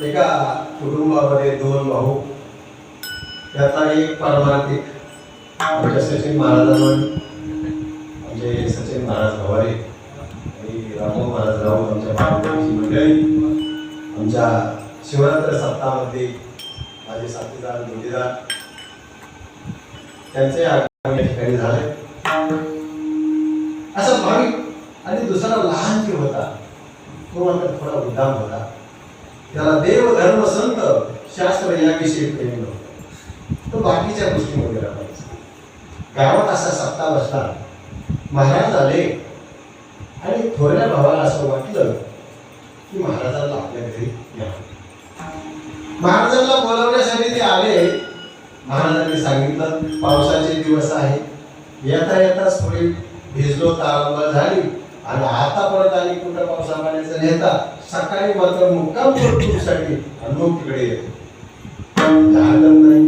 एका कुटुंबामध्ये दोन भाऊ त्याचा एक पारमार्थिक म्हणजे सचिन महाराजांवर म्हणजे सचिन महाराज भवारे आणि रामो महाराज राऊत आमच्या पारंपरिक मंडळी आमच्या शिवरात्र सप्ताहामध्ये माझे साथीदार जोडीदार त्यांचे आगमन या ठिकाणी झाले. असं भाविक आणि दुसरा लहान जीव होता तो मात्र थोडा उद्दाम होता. त्याला देव धर्म संत शास्त्र याविषयी प्रेम नव्हतं. तो बाकीच्या गोष्टीमध्ये राहायचा. गावात असा सत्ता बसला महाराज आले आणि थोड्या भावाला असं वाटलं की महाराजांना आपल्या घरी या. महाराजांना बोलवण्यासाठी ते आले. महाराजांनी सांगितलं पावसाचे दिवस आहे. येता येताच थोडी भिजलो तारांबळ झाली. आणि आता परत आणि कुठं पावसा नेता. सकाळी मात्र मुक्कामसाठी मग तिकडे येतो. हरकत नाही.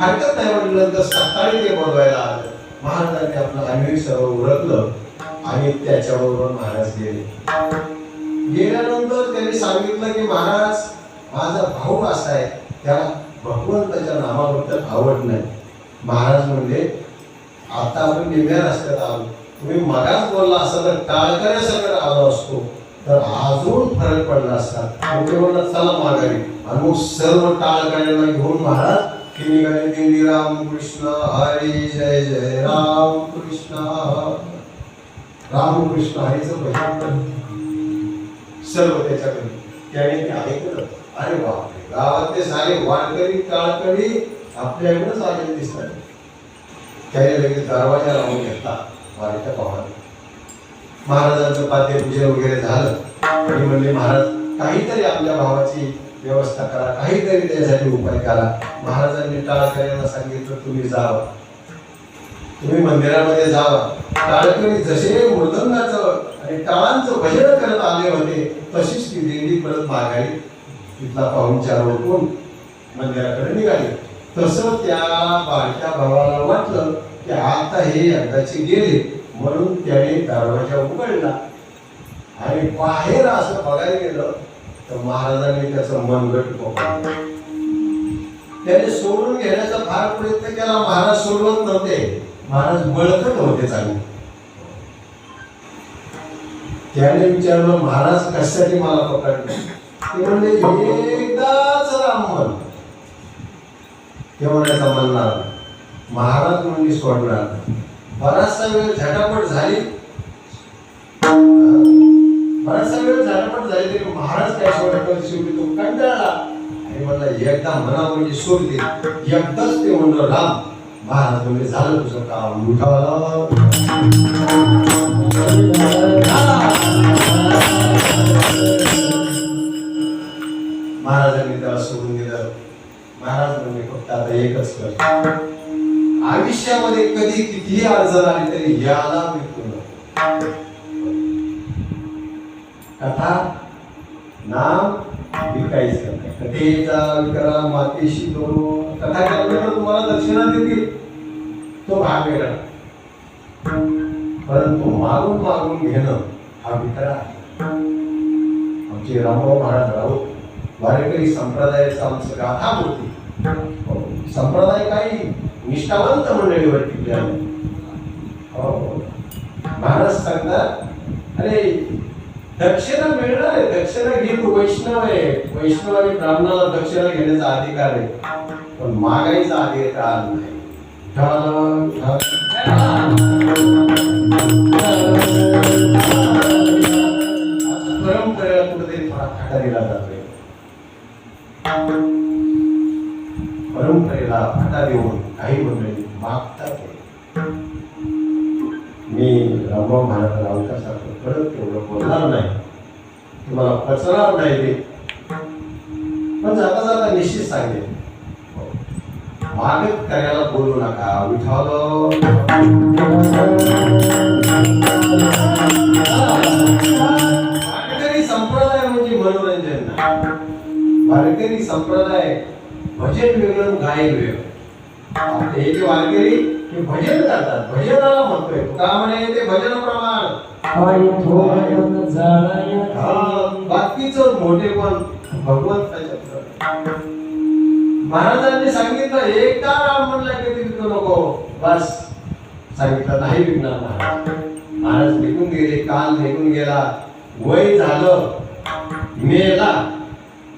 हरकत नाही म्हटलं तर सकाळी ते बोलवायला आलं. महाराजांनी आपलं अन्वेष सर्व उरकलं आणि त्याच्याबरोबर महाराज गेले. गेल्यानंतर त्यांनी सांगितलं की महाराज माझा भाऊ असा आहे. त्याला भगवंताच्या नामाबद्दल आवड नाही. महाराज म्हणले आता आपण निम्या रस्त्यात आलो. तुम्ही मगाच बोलला असं तर टाळकऱ्यासकट आलो असतो. तर अजून फरक पडला असता. मग चला माघारी. आणि मग सर्व टाळकऱ्यांना घेऊन महाराज की निघाले दिंडी राम कृष्ण हरी जय जय राम कृष्ण राम कृष्ण हरीचं भजन सर्व त्याच्याकडे. त्याने ते ऐकलं. अरे बापरे. गावातले सारे वारकरी टाळकरी आपल्याकडेच आलेले दिसतात. त्याने लगेच दरवाजा लावून घेतला. वारीच्या पावाने महाराजांचं पाद्यपूजन वगैरे झालं. आणि म्हणले महाराज काहीतरी आपल्या भावाची व्यवस्था करा. काहीतरी त्यासाठी उपाय करा. महाराजांनी टाळकऱ्यांना सांगितलं तुम्ही जावा. तुम्ही मंदिरामध्ये जावा. टाळकरी जसे मृदंगाचं आणि टाळांचं भजन करत आले होते तशीच ती दिंडी परत माघारी तिथला पाहुणचार ओळखून मंदिराकडे निघाली. तसं त्या बाळक्या भावाला वाटलं की आता हे एकदाचे गेले म्हणून त्याने दरवाजा उघडला. आणि बाहेर असं बघायला गेलं तर महाराजांनी त्याचं मनगट पकडलं त्याने सोडून घेण्याचा फार प्रयत्न केला महाराज सोडवत नव्हते. महाराज बळकट होते चांगले. त्याने विचारलं महाराज कशासाठी मला पकडले? ते म्हणले एकदाच राम म्हण. ते म्हणायचं म्हणणार महाराज म्हणजे सोडणार बराचसा वेळ झटापट झाली. बराचसा वेळ झटापट झाली तरी महाराज काय सोडत शेवटी तो कंटाळला. आणि म्हणला एकदा म्हणा म्हणजे सोडते एकदाच ते म्हणलं राम. महाराज म्हणजे झालं तुझं काम. उठावला. महाराजांनी त्याला सोडून दिलं. महाराज म्हणजे फक्त आता एकच करतो आयुष्यामध्ये कधी कितीही अडचण आली तरी याला भेटतो कथा नाम विकायचं नाही कथेचा विकरा मातेशी तो कथा केल्यानंतर तुम्हाला दक्षिणा देतील. तो भाग वेगळा. परंतु मागून मागून घेणं हा विकरा आहे. आमचे रामराव महाराज राऊत वारेकरी संप्रदायाचा आमचं गाथा होती संप्रदाय काही निष्ठावंत मंडळीवर टिकले हो. महाराज सांगतात अरे दक्षिणा मिळणार आहे दक्षिणा घे तू वैष्णव आहे. वैष्णव आणि ब्राह्मणाला दक्षिणा घेण्याचा अधिकार आहे. पण मागायचा अधिकार नाही. परंपरेला कुठेतरी थोडा फाटा दिला जातोय. परंपरेला फाटा देऊन काही मंडळी मागतात मी रामभाऊ महाराज राऊतासारखं परत तेवढं बोलणार नाही. तुम्हाला पचणार नाही ते. पण जाता जाता निश्चित सांगेल मागत हो. करायला बोलू नका वारकरी संप्रदाय म्हणजे मनोरंजन नाही. वारकरी संप्रदाय भजन वेगळं गायन वेगळं. हे जे वारकरी हे भजन करतात. भजनाला म्हणतोय. तुका म्हणे? ते भजन प्रमाण. बाकीचं मोठे पण भगवंताच्या महाराजांनी सांगितलं एकदा राम म्हणला की तिथं नको. बस. सांगितलं नाही विकणार महाराज. महाराज निघून गेले काल निघून गेला. वय झालं. मेला.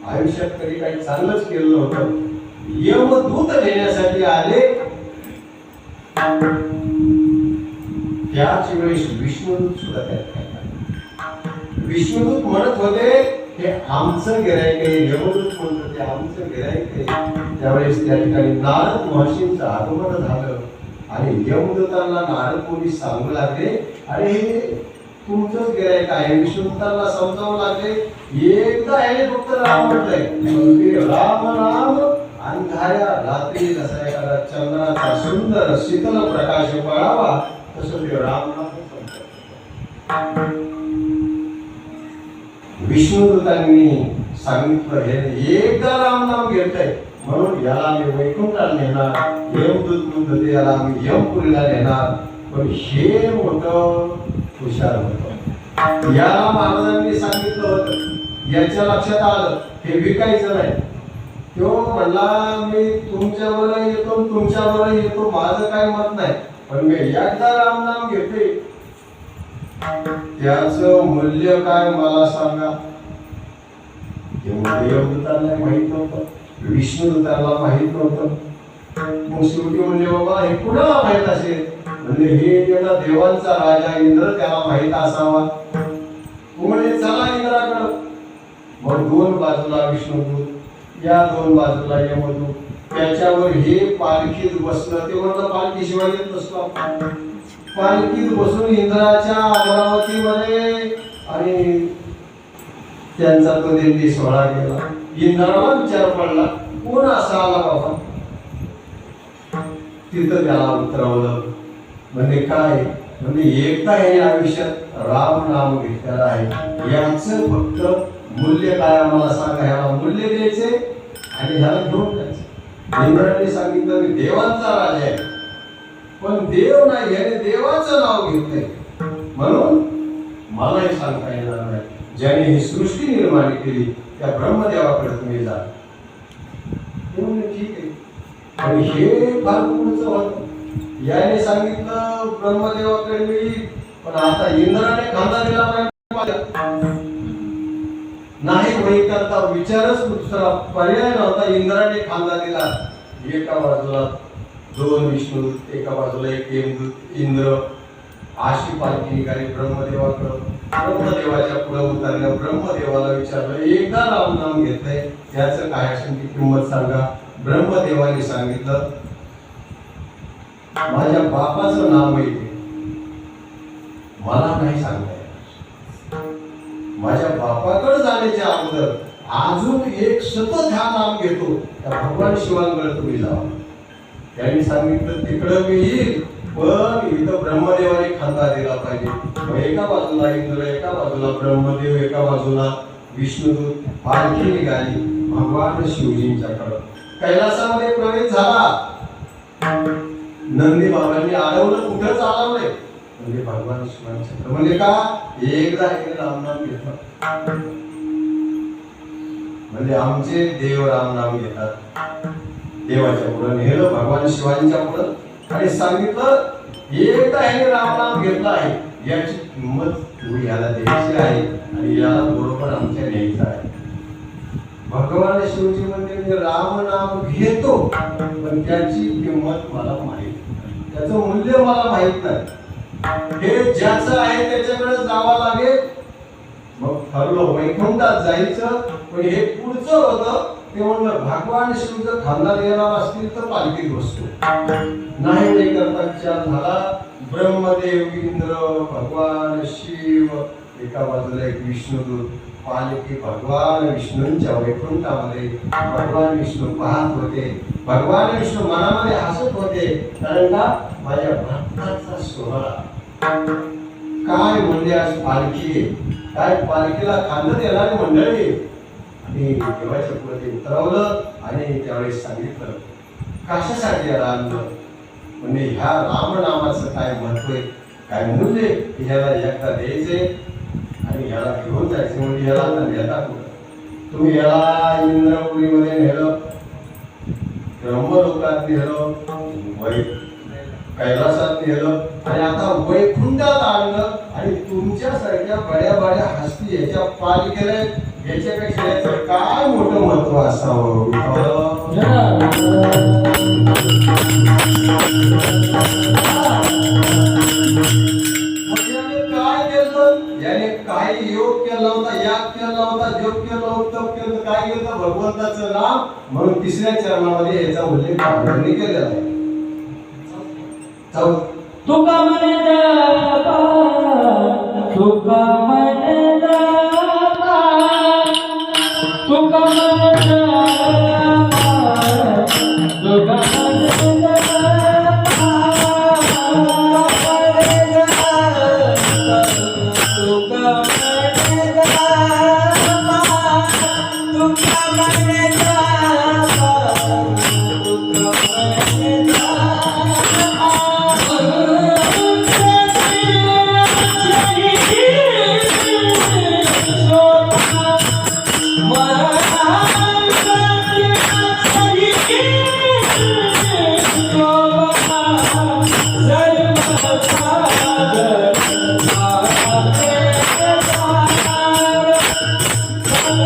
आयुष्यात कधी काही चांगलंच केलं नव्हतं. यमदूत नेण्यासाठी आले. त्याच वेळेस विष्णुदूत सुद्धा त्यात काय विष्णुदूत म्हणत होते हे आमचं गिरायक आहे यमदूत म्हणत होते आमचं गिरायक आहे. त्यावेळेस त्या ठिकाणी नारद महर्षींचं आगमन झालं. आणि यमदूतांना नारद मुनी सांगू लागले अरे हे तुमचंच गिरायक आहे. विष्णुदूतांना समजावू लागले एकदा याने फक्त राम म्हणत आहे राम राम अंधाया रात्री जसा एखादा चंद्राचा सुंदर शीतल प्रकाश पळावा तसं ते राम विष्णुदूतांनी सांगितलं हे एकदा रामनाम घेतलंय म्हणून याला मी वैकुंठाला नेणार यमदूत म्हणतो याला आम्ही यमपुरीला नेणार. पण हे मोठ हुशार होत. याला महाराजांनी सांगितलं होतं याच्या लक्षात आलं हे विकायचं नाही. तो म्हणला मी तुमच्या बरोबर येतो तुमच्या बरोबर येतो माझं काय मत नाही. पण मी एकदा रामनाम घेते त्याच मूल्य काय मला सांगा. तेव्हा देवदूतांना माहीत नव्हतं. विष्णुदूतांना माहीत नव्हतं. मग शेवटी म्हणजे बाबा हे कुणाला माहीत असेल? म्हणजे हे त्याला देवांचा राजा इंद्र त्याला माहीत असावा. म्हणजे चला इंद्राकडं. मग दोन बाजूला विष्णुदूत या दोन बाजूला यमदूत त्याच्यावर हे पालखीत बसलं ते म्हणलं पालखी शिवाय येत नसतो पालखीत बसून इंद्राच्या अमरावतीमध्ये आणि त्यांचा तो दिंडी सोहळा गेला. इंद्राला विचार पडला कोण असा आला बाबा? तिथं त्याला उतरवलं. म्हणजे काय? म्हणजे एकदा हे आयुष्यात राम नाम घेतलेलं आहे. याच फक्त मूल्य काय आम्हाला सांगा? ह्याला मूल्य द्यायचे आणि ह्याला घेऊन जायचं. इंद्राने सांगितलं मी देवांचा राजा आहे. पण देव नाही याने देवाचं नाव घेतलंय. म्हणून मलाही सांगता येणार नाही. ज्याने ही सृष्टी निर्माण केली त्या ब्रह्मदेवाकडे तुम्ही जा. ठीक आहे. आणि हे फार पुढचं होत याने सांगितलं ब्रह्मदेवाकडे मी पण आता इंद्राने खांदा दिला पाहिजे नाही होई करता विचारच दुसरा पर्याय नव्हता. इंद्राने खांदा दिला. एका बाजूला दोन विष्णू एका बाजूला एक इंद्र आशी पालखी निघाली ब्रह्मदेवाकडं. ब्रह्मदेवाच्या पुढे उतरल्या ब्रह्मदेवाला विचारलं एकदा राम नाम घेतलंय याचं काय असेल ती किंमत सांगा. ब्रह्मदेवाने सांगितलं माझ्या बापाचं नाव माहिती मला नाही सांगता अगोदर. अजून एक सतत हा नाम घेतो. त्या भगवान शिवांकडे तुम्ही जावा. त्यांनी सांगितलं तिकडं मी येईल पण इथं ब्रह्मदेवाने खांदा दिला पाहिजे. एका बाजूला इंद्र एका बाजूला ब्रह्मदेव एका बाजूला विष्णुदूत पालखी निघाली. भगवान शिवजींच्याकडं. कैलासामध्ये प्रवेश झाला. नंदी बाबांनी अडवलं कुठं चालवलंय? म्हणजे भगवान शिवांच्या म्हणजे का? एकदा एक रामनाम घेतलं. म्हणजे आमचे देव रामनाम घेतात. देवाच्या पुढं नेलं भगवान शिवांच्या पुढं. आणि सांगितलं एकदा हे राम रामनाम घेतलं आहे. याची किंमत तुम्ही याला द्यायची आहे आणि याला बरोबर आमच्या न्यायचं आहे. भगवान शिवजी म्हणजे मी राम नाम घेतो पण त्याची किंमत मला माहीत त्याचं मूल्य मला माहीत नाही. हे ज्याचं आहे त्याच्याकडे जावं लागेल ठरलो. वैकुंठात जायचं पण हे पुढचं होतं ते म्हणलं भगवान शिव जर खांदा येणार असतील तर पालखीत बसतो. नाही नाही करता विचार झाला. ब्रह्मदेव इंद्र भगवान शिव एका बाजूला एक विष्णुदूत पालखी भगवान विष्णूंच्या वैकुंठामध्ये. भगवान विष्णू पाहत होते. भगवान विष्णू मनामध्ये हसत होते. कारण का? माझ्या भक्ताचा सोहळा काय म्हणजे आज पालखी? काय पालखीला खांद देणारी मंडळी? आणि देवाच्या पुढे ते उतरवलं आणि त्यावेळेस सांगितलं कशासाठी याला आणलं? म्हणजे ह्या रामनामाचं काय महत्त्व आहे? काय मूल्य ह्याला एकदा द्यायचे आणि आणि घेऊन जायचे. म्हणजे याला आता नेता कुठं? तुम्ही याला इंद्रपुरीमध्ये नेलं ब्रह्मलोकात नेलं मुंबईत कैलासात नेलं आणि आता वैकुंठात आणलं आणि तुमच्यासारख्या बड्या बड्या हस्ती याच्या पालिकेला याच्यापेक्षा याचं काय मोठं महत्त्व असावं? याने काय काही योग केला होता याग केला होता जप केला होता केलं काय केलं भगवंताचं नाम म्हणून तिसऱ्या चरणामध्ये याचा उल्लेख केलेला आहे. जाऊ. तुका म्हणे तुका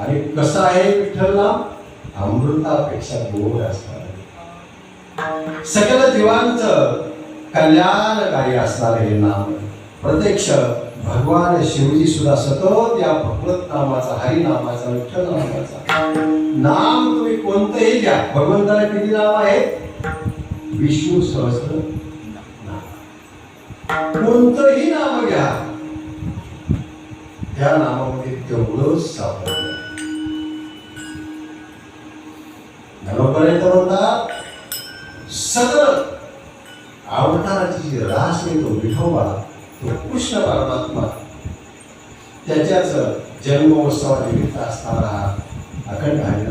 आणि कसं आहे विठ्ठल नाम अमृतापेक्षा गोड असणार सकल जीवांच कल्याणकारी असणार हे नाम. प्रत्यक्ष भगवान शिवजी सुद्धा सतत या भगवत नामाचा हरिनामाचा विठ्ठल नामाचा. नाम तुम्ही कोणतंही घ्या. भगवंताला किती नाव आहेत? विष्णू सहस्त्र कोणतंही नाम घ्या. त्या नामामध्ये तेवढंच सापडलं. धर्मपर्यंत म्हणतात सगळं अवताराची जी रास आहे तो विठोबा तो कृष्ण परमात्मा त्याच्याच जन्मोत्सवानिमित्त असणारा अखंड आहे